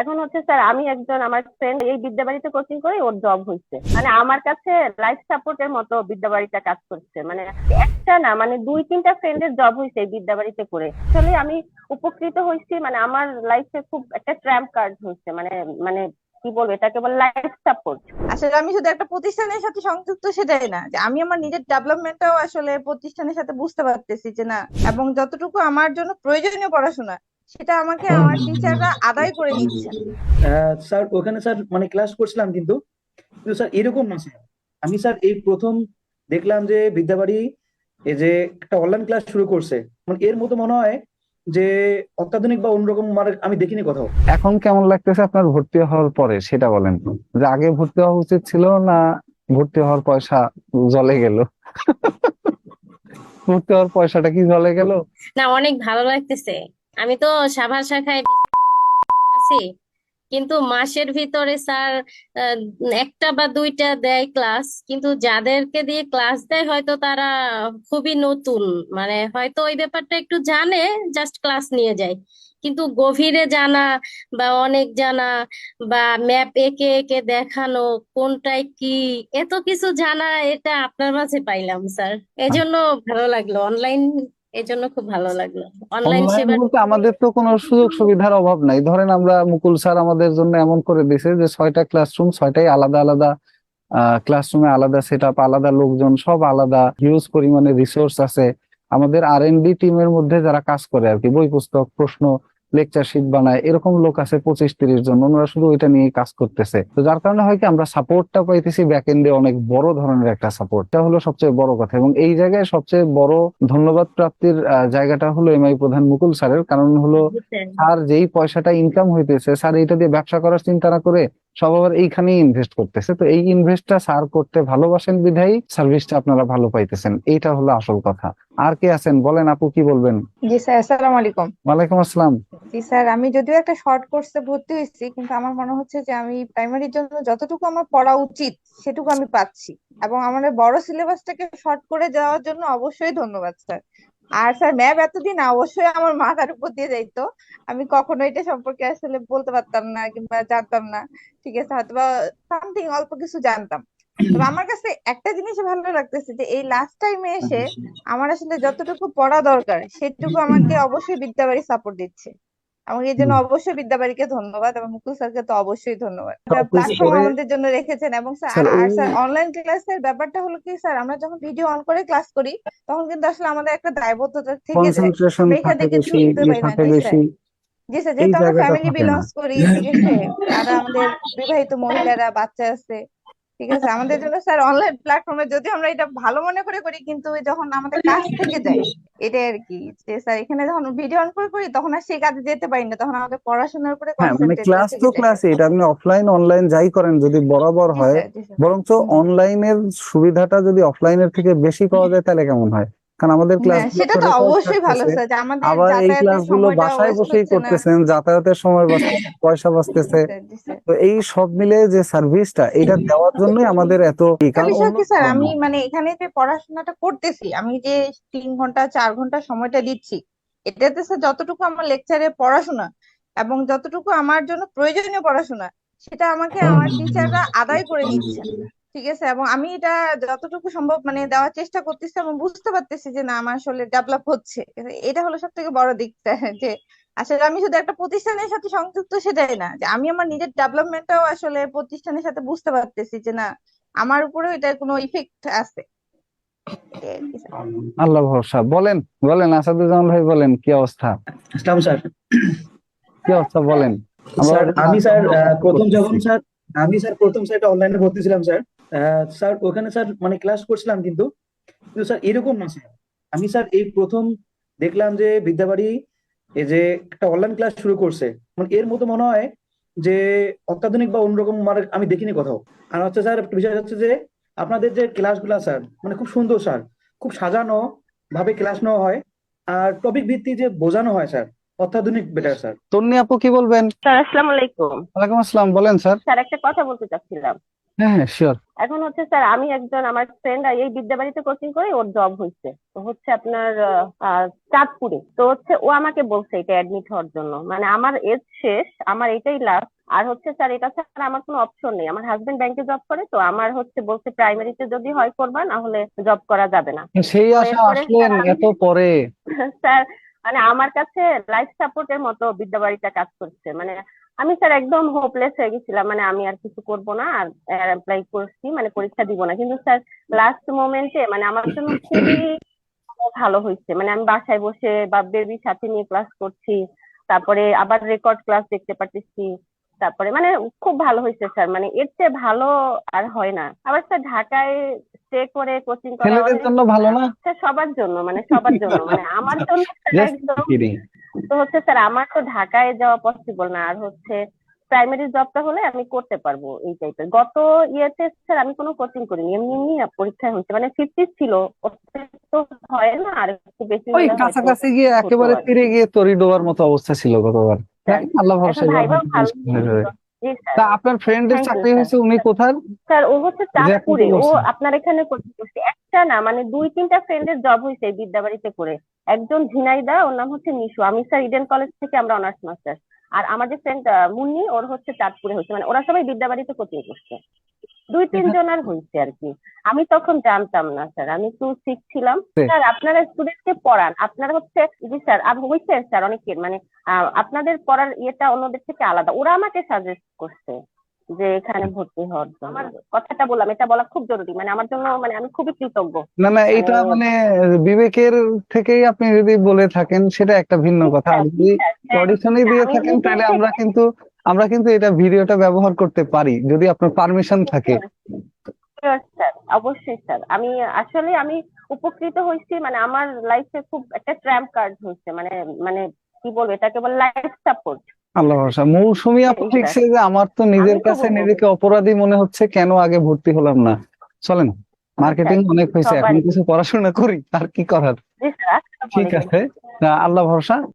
এখন হচ্ছে স্যার, আমি একজন আমার ফ্রেন্ড এই বিদ্যাবাড়িতে কোচিং করে, ওর জব হয়েছে মানে আমার কাছে লাইফ সাপোর্টের মতো বিদ্যাবাড়িটা কাজ করছে। মানে একটা না মানে দুই তিনটা ফ্রেন্ডের জব হয়েছে এই বিদ্যাবাড়িতে করে। আসলে আমি উপকৃত হয়েছি মানে আমার লাইফে খুব একটা ট্র্যাম্প কার্ড হয়েছে। মানে মানে কি বলব, এটাকে বলে লাইফ সাপোর্ট আসলে আমি শুধু একটা প্রতিষ্ঠানের সাথে সংযুক্ত সেটাই না, যে আমি আমার নিজের ডেভেলপমেন্টটাও আসলে প্রতিষ্ঠানের সাথে বুঝতে পারতেছি যে না, এবং যতটুকু আমার জন্য প্রয়োজনীয় পড়াশোনা সেটা আমাকে আমার টিচাররা আদায় করে আহ, স্যার ওখানে স্যার মানে ক্লাস করছিলাম কিন্তু কিন্তু স্যার এরকম না স্যার। আমি স্যার এই প্রথম দেখলাম যে বিদ্যাবাড়ি এই যে একটা অনলাইন ক্লাস শুরু করছে মানে এর মতো মনে হয় যে অত্যাধুনিক বা অন্যরকম মানে আমি দেখিনি কোথাও। এখন কেমন লাগতেছে আপনার ভর্তি হওয়ার পরে সেটা বলেন। যে আগে ভর্তি হওয়া উচিত ছিল না ভর্তি হওয়ার পয়সা জলে গেল? ভর্তি হওয়ার পয়সাটা কি জলে গেল? না অনেক ভালো লাগতেছে। আমি তো সাভার শাখায় আছি, কিন্তু মাসের ভিতরে স্যার একটা বা দুইটা দেয় ক্লাস, কিন্তু যাদেরকে দিয়ে ক্লাস দেয় হয়তো তারা খুবই নতুন মানে হয়তো ওই ব্যাপারটা একটু জানে, জাস্ট ক্লাস নিয়ে যায়। কিন্তু গভীরে জানা বা অনেক জানা বা ম্যাপ একে একে দেখানো, কোনটায় কি, এত কিছু জানা, এটা আপনার মাঝে পাইলাম, স্যার। এজন্য ভালো লাগল, অনলাইন এজন্য খুব ভালো লাগল। অনলাইন সেবা বলতে আমাদের তো কোনো সুযোগ সুবিধার অভাব নাই। ধরেন আমরা মুকুল স্যার আমাদের জন্য এমন করে দিয়েছে যে ছয়টা ক্লাসরুম ছয়টাই আলাদা আলাদা ক্লাসরুমে আলাদা সেট আপ আলাদা লোকজন সব আলাদা হিউজ পরিমাণে রিসোর্স আছে। আমাদের আর এন ডি টিমের মধ্যে যারা কাজ করে আর কি বই পুস্তক প্রশ্ন লেকচার শিট বানায় এরকম লোক আছে পঁচিশ তিরিশ জন ওনারা শুধু ওইটা নিয়ে কাজ করতেছে। তো যার কারণে হয় কি আমরা সাপোর্টটা পাইতেছি ব্যাক এন্ডে অনেক বড় ধরনের একটা সাপোর্ট এটা হলো সবচেয়ে বড় কথা। এবং এই জায়গায় সবচেয়ে বড় ধন্যবাদ প্রাপ্তির জায়গাটা হলো এমআই প্রধান মুকুল স্যারের। কারণ হলো স্যার যেই পয়সাটা ইনকাম হইতেছে স্যার এটা দিয়ে ব্যবসা করার চিন্তা না করে সব আবার এইখানেই ইনভেস্ট করতেছে। তো এই ইনভেস্টটা স্যার করতে ভালোবাসেন বিধায়ী সার্ভিসটা আপনারা ভালো পাইতেছেন। এইটা হলো আসল কথা। আর কে আছেন? বলেন আপু কি বলবেন? জি স্যার আসসালামু আলাইকুম। ওয়ালাইকুম আসসালাম। জি স্যার আমি যদিও একটা শর্ট কোর্সে ভর্তি হয়েছি কিন্তু আমার মনে হচ্ছে যে আমি প্রাইমারির জন্য যতটুকু আমার পড়া উচিত সেটুকু আমি পাচ্ছি। এবং আমাদের বড় সিলেবাসটাকে শর্ট করে দেওয়ার জন্য অবশ্যই ধন্যবাদ স্যার। আর স্যার ম্যাপ এতদিন অবশ্যই আমার মাথার উপর দিয়ে যাইতো। আমি কখনো এটা সম্পর্কে আসলে বলতে পারতাম না কিংবা জানতাম না। ঠিক আছে হয়তো বা সামথিং অল্প কিছু জানতাম। তবে আমার কাছে একটা জিনিস ভালো লাগতেছে যে এই লাস্ট টাইমে এসে আমার আসলে যতটুকু পড়া দরকার সেটুকু আমাকে অবশ্যই বিদ্যাবাড়ি সাপোর্ট দিচ্ছে। এবং এই জন্য অবশ্যই বিদ্যাবাড়িকে ধন্যবাদ এবং মুকুল স্যারকে তো অবশ্যই ধন্যবাদ। প্ল্যাটফর্ম আমাদের জন্য রেখেছেন এবং স্যার আর স্যার অনলাইন ক্লাসের ব্যাপারটা হলো কি স্যার আমরা যখন ভিডিও অন করে ক্লাস করি তখন কিন্তু আসলে আমাদের একটা দায়বদ্ধতা থেকে যায়। এখান থাকে বেশি ইয়ে পারি না জি স্যার যেহেতু আমরা ফ্যামিলি বিলংস করি ঠিক আছে? আর আমাদের বিবাহিত মহিলারা বাচ্চা আছে ঠিক আছে? আমাদের জন্য স্যার অনলাইন প্ল্যাটফর্মে যদি আমরা এটা ভালো মনে করে করি কিন্তু যখন আমাদের কাজ থেকে যায় এটাই আর কি যে স্যার এখানে যখন ভিডিও অন করে করি তখন আর সেই কাজে যেতে পারি না। তখন আমাকে পড়াশোনার উপরে হ্যাঁ মানে ক্লাস তো ক্লাস এটা আপনি অফলাইন অনলাইন যাই করেন যদি বরাবর হয় বরঞ্চ অনলাইনের সুবিধাটা যদি অফলাইনের থেকে বেশি পাওয়া যায় তাহলে কেমন হয়? কারণ আমাদের ক্লাস হ্যাঁ সেটা তো অবশ্যই ভালো স্যার আমাদের আবার এই ক্লাসগুলো বাসায় বসেই করতেছেন যাতায়াতের সময় পয়সা বাঁচতেছে। তো এই সব মিলে যে সার্ভিসটা এটা দেওয়ার জন্যই আমাদের এত স্যার আমি মানে এখানে যে পড়াশোনাটা করতেছি আমি যে তিন ঘণ্টা চার ঘণ্টা সময়টা দিচ্ছি এটাতে স্যার যতটুকু আমার লেকচারে পড়াশোনা এবং যতটুকু আমার জন্য প্রয়োজনীয় পড়াশোনা সেটা আমাকে আমার টিচাররা আদায় করে নিচ্ছে ঠিক আছে? এবং আমি এটা যতটুকু সম্ভব মানে দেওয়ার চেষ্টা করতেছি এবং বুঝতে পারতেছি যে না আমার আসলে ডেভেলপ হচ্ছে। এটা হলো সব থেকে বড় দিকটা যে আসলে আমি শুধু একটা প্রতিষ্ঠানের সাথে সংযুক্ত সেটাই না যে আমি আমার নিজের ডেভেলপমেন্টটাও আসলে প্রতিষ্ঠানের সাথে বুঝতে পারতেছি যে না আমার উপরেও এটার কোনো ইফেক্ট আছে। আল্লাহ ভরসা। বলেন বলেন আসাদুজ্জামান ভাই বলেন কি অবস্থা? আসলাম স্যার। কি অবস্থা বলেন। স্যার আমি স্যার প্রথম যখন স্যার আমি স্যার প্রথম স্যার অনলাইনে ভর্তি ছিলাম স্যার। স্যার ওখানে স্যার মানে ক্লাস করছিলাম কিন্তু। কিন্তু স্যার এরকম না স্যার। আমি স্যার এই প্রথম দেখলাম যে বিদ্যাবাড়ি এই যে একটা অনলাইন ক্লাস শুরু করছে। মানে এর মতো মনে হয় যে অত্যাধুনিক বা অন্যরকম মানে আমি দেখিনি কোথাও। আর হচ্ছে স্যার একটা বিষয় হচ্ছে যে আপনাদের যে ক্লাসগুলা স্যার মানে খুব সুন্দর স্যার। খুব সাজানো ভাবে ক্লাস নেওয়া হয়। আর টপিক ভিত্তিক যে বোঝানো হয় স্যার অত্যাধুনিক বেটার স্যার। তন্নি আপু কি বলবেন? স্যার আসসালামু আলাইকুম। ওয়ালাইকুম আসসালাম বলেন স্যার। স্যার একটা কথা বলতে চাচ্ছিলাম। হ্যাঁ হ্যাঁ শিওর এখন হচ্ছে স্যার আমি একজন আমার ফ্রেন্ড এই বিদ্যাবাড়িতে কোচিং করে ওর জব হয়েছে তো হচ্ছে আপনার চাঁদপুরে। তো হচ্ছে ও আমাকে বলছে এটা অ্যাডমিট হওয়ার জন্য। মানে আমার এজ শেষ আমার এটাই লাস্ট আর হচ্ছে স্যার এটা ছাড়া আমার কোনো অপশন নেই। আমার হাজবেন্ড ব্যাংকে জব করে তো আমার হচ্ছে বলছে প্রাইমারিতে যদি হয় করবা না হলে জব করা যাবে না। সেই আশা আসলেন এত পরে। স্যার মানে আমার কাছে লাইফ সাপোর্টের মতো বিদ্যাবাড়িটা কাজ করছে। মানে আমি স্যার একদম হোপলেস হয়ে গেছিলাম মানে আমি আর কিছু করব না আর অ্যাপ্লাই করছি মানে পরীক্ষা দিব না। কিন্তু স্যার লাস্ট মোমেন্টে মানে আমার জন্য খুবই ভালো হয়েছে। মানে আমি বাসায় বসে বা বেবির সাথে নিয়ে ক্লাস করছি তারপরে আবার রেকর্ড ক্লাস দেখতে পারতেছি তারপরে মানে খুব ভালো হয়েছে স্যার মানে এর চেয়ে ভালো আর হয় না। আবার স্যার ঢাকায় স্টে করে কোচিং করা জন্য ভালো না? স্যার সবার জন্য মানে সবার জন্য। মানে আমার জন্য একদম তো হচ্ছে স্যার আমার তো ঢাকায় যাওয়া পসিবল না। আর হচ্ছে প্রাইমারি জবটা হলে আমি করতে পারব এই টাইপের গত ইয়েতে স্যার আমি কোনো কোচিং করিনি। এমনি এমনি পরীক্ষায় হয়েছে মানে ফিফটি ছিল। তো হয় না আর একটু বেশি ওই কাছাকাছি গিয়ে একেবারে। তীরে গিয়ে তরি ডোবার মতো অবস্থা ছিল গতবার। হ্যাঁ। আল্লাহ ভরসা তা আপনার ফ্রেন্ডের চাকরি. হয়েছে উনি কোথায় স্যার ও হচ্ছে চাঁদপুরে। ও আপনার এখানে কোচিং করছে। একটা না মানে দুই তিনটা ফ্রেন্ডের জব হয়েছে বিদ্যাবাড়িতে করে। একজন ঝিনাইদা ওর নাম হচ্ছে মিশু আমি স্যার ইডেন কলেজ থেকে আমরা অনার্স মাস্টার আর আমার যে ফ্রেন্ড মুন্নি ওর হচ্ছে চাঁদপুরে হয়েছে মানে ওরা সবাই বিদ্যাবাড়িতে কোচিং করছে। দুই তিন জনের হয়েছে আর কি। আমি তখন জানতাম না স্যার আমি একটু শিখছিলাম স্যার আপনারা স্টুডেন্টকে পড়ান। আপনারা হচ্ছে জি স্যার হয়েছে স্যার অনেকের। মানে আহ, আপনাদের পড়ার ইয়েটা অন্যদের থেকে আলাদা। ওরা আমাকে সাজেস্ট করছে। যে এখানে ভর্তি হওয়ার জন্য। আমার কথাটা বললাম এটা বলা খুব জরুরি। মানে আমার জন্য মানে আমি খুবই কৃতজ্ঞ। না না এটা মানে- মানে বিবেকের থেকেই আপনি যদি বলে থাকেন সেটা একটা ভিন্ন কথা। আর যদি অডিশনই দিয়ে থাকেন তাহলে আমরা কিন্তু আমরা কিন্তু এটা ভিডিওটা ব্যবহার করতে পারি যদি আপনার পারমিশন থাকে। স্যার অবশ্যই স্যার আমি আসলে আমি উপকৃত হয়েছি মানে আমার লাইফে খুব একটা ট্র্যাম্প কার্ড হয়েছে। মানে মানে কি বলব এটাকে বলে লাইফ সাপোর্ট আল্লাহ ভরসা। মৌসুমী আপু ঠিকছে লিখছে যে আমার তো নিজের কাছে নিজেকে অপরাধী মনে হচ্ছে কেন আগে ভর্তি হলাম না? চলেন মার্কেটিং অনেক হয়েছে এখন কিছু পড়াশোনা করি আর কি করার? ঠিক আছে। আল্লাহ ভরসা।